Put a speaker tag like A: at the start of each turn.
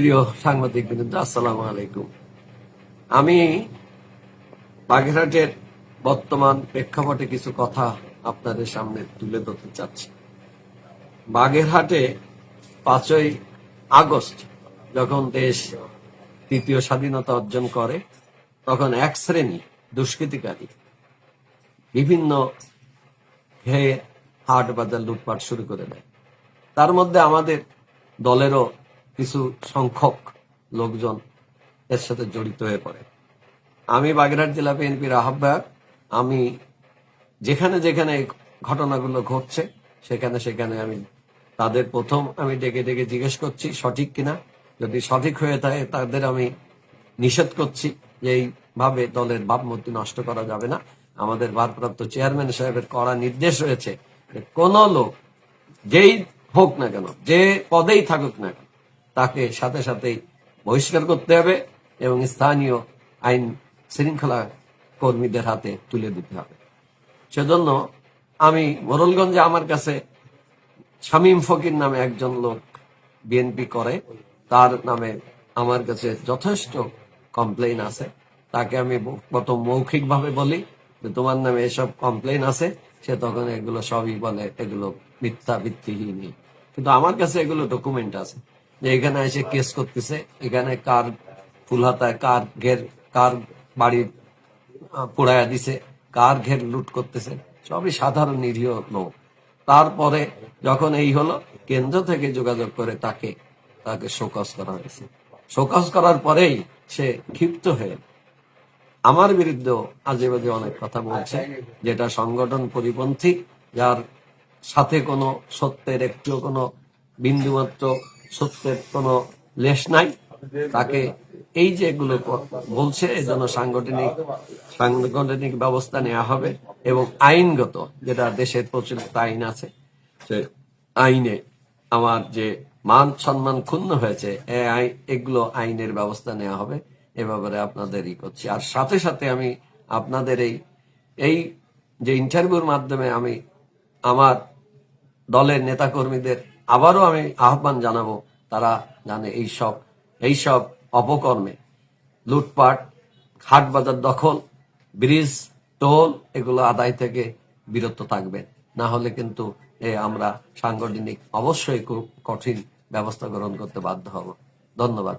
A: প্রিয় সাংবাদিক বৃন্দ, আসসালামু আলাইকুম। আমি বাগেরহাটের বর্তমান প্রেক্ষাপটে কিছু কথা আপনাদের সামনে তুলে ধরতে চাচ্ছি। বাগেরহাটে পাঁচই আগস্ট যখন দেশ তৃতীয় স্বাধীনতা অর্জন করে, তখন এক শ্রেণি দুষ্কৃতিকারী বিভিন্ন হাট বাজার লুটপাট শুরু করে দেয়। তার মধ্যে আমাদের দলেরও কিছু সংখ্যক লোকজন এর সাথে জড়িত হয়ে পড়ে। আমি বাগেরহাট জেলা বিএনপির আহ্বায়ক। আমি যেখানে যেখানে ঘটনাগুলো ঘটছে, সেখানে সেখানে আমি তাদের প্রথম আমি ডেকে ডেকে জিজ্ঞেস করছি, সঠিক কিনা? যদি সঠিক হয়ে থাকে, তাদের আমি নিষেধ করছি যে এইভাবে দলের ভাবমূর্তি নষ্ট করা যাবে না। আমাদের ভারপ্রাপ্ত চেয়ারম্যান সাহেবের কড়া নির্দেশ রয়েছে কোন লোক, যেই হোক না কেন, যে পদেই থাকুক না কেন তাকে সাথে সাথেই বহিষ্কার করতে হবে এবং স্থানীয় আইন শৃঙ্খলা কর্মীদের হাতে তুলে দিতে হবে। সেজন্য আমি মোরলগঞ্জে আমার কাছে শামীম ফকির নামে একজন লোক বিএনপি করে, তার নামে আমার কাছে যথেষ্ট কমপ্লেন আছে। তাকে আমি প্রথম মৌখিকভাবে বলি যে, তোমার নামে এসব কমপ্লেইন আছে, সে তখন এগুলো সবই বলে, এগুলো মিথ্যা, ভিত্তিহীন। কিন্তু আমার কাছে এগুলো ডকুমেন্ট আছে। যে এখানে এসে কেস করতেছে এখানে কার ফুলহাতায় কার ঘের কার বাড়ির আহ, পোড়ায়া দিছে কার ঘের লুট করতেছে সবই সাধারণ নিরীহ লোক। তারপরে যখন এই হলো কেন্দ্র থেকে যোগাযোগ করে তাকে তাকে শোকস করা হয়েছে। শোকস করার পরেই সে ক্ষিপ্ত হয়ে আমার বিরুদ্ধে আজে বাজে অনেক কথা বলছে যেটা সংগঠন পরিপন্থী যার সাথে কোনো সত্যের একটু কোনো বিন্দুমাত্র সত্যের কোনো লেশ নাই। তাকে এই যে এগুলো বলছে এজন্য সাংগঠনিক সাংগঠনিক ব্যবস্থা নেওয়া হবে এবং আইনগত যেটা দেশের প্রচলিত আইন আছে সে আইনে আমার যে মান সম্মান ক্ষুণ্ণ হয়েছে এগুলো আইনের ব্যবস্থা নেওয়া হবে। এ ব্যাপারে আপনাদের ই করছি। আর সাথে সাথে আমি আপনাদের এই এই যে ইন্টারভিউর মাধ্যমে আমি আমার দলের নেতাকর্মীদের আবারও আমি আহ্বান জানাব, তারা জানে এইসব এইসব অপকর্মে। লুটপাট হাট বাজার দখল, ব্রিজ, টোল, এগুলো আদায় থেকে বিরত থাকবে না হলে কিন্তু এ আমরা সাংগঠনিক অবশ্যই খুব কঠিন ব্যবস্থা গ্রহণ করতে বাধ্য হব। ধন্যবাদ।